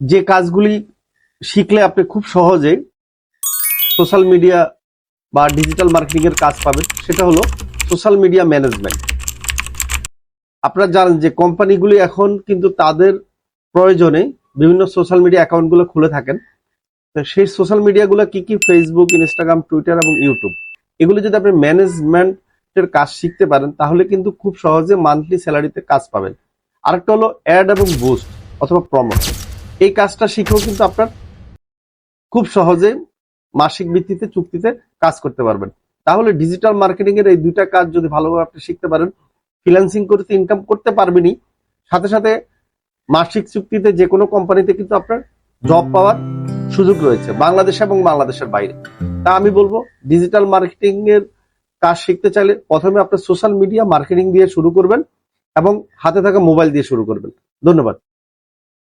যে কাজগুলি শিখলে আপনি খুব সহজে সোশ্যাল মিডিয়া বা ডিজিটাল মার্কেটিং এর কাজ পাবেন, সেটা হলো সোশ্যাল মিডিয়া ম্যানেজমেন্ট। আপনারা জানেন যে কোম্পানিগুলি এখন কিন্তু তাদের প্রয়োজনে বিভিন্ন সোশ্যাল মিডিয়া অ্যাকাউন্টগুলো খুলে থাকেন। তো সেই সোশ্যাল মিডিয়াগুলো কি কি? ফেসবুক ইনস্টাগ্রাম টুইটার এবং ইউটিউব এগুলো যদি আপনি ম্যানেজমেন্টের কাজ শিখতে পারেন, তাহলে কিন্তু খুব সহজে মান্থলি স্যালারিতে কাজ পাবেন। আরেকটা হলো অ্যাড এবং বুস্ট অথবা প্রমোট। এই কাজটা শিখেও কিন্তু আপনার খুব সহজে মাসিক ভিত্তিতে চুক্তিতে কাজ করতে পারবেন। তাহলে ডিজিটাল মার্কেটিং এর এই দুইটা কাজ যদি ভালোভাবে আপনি শিখতে পারেন ফ্রিল্যান্সিং করতে ইনকাম করতে পারবেনই। সাথে সাথে মাসিক চুক্তিতে যে কোনো কোম্পানিতে কিন্তু আপনার জব পাওয়ার সুযোগ রয়েছে বাংলাদেশ এবং বাংলাদেশের বাইরে। তা আমি বলব ডিজিটাল মার্কেটিং এর কাজ শিখতে চাইলে প্রথমে আপনার সোশ্যাল মিডিয়া মার্কেটিং দিয়ে শুরু করবেন এবং হাতে থাকা মোবাইল দিয়ে শুরু করবেন। ধন্যবাদ।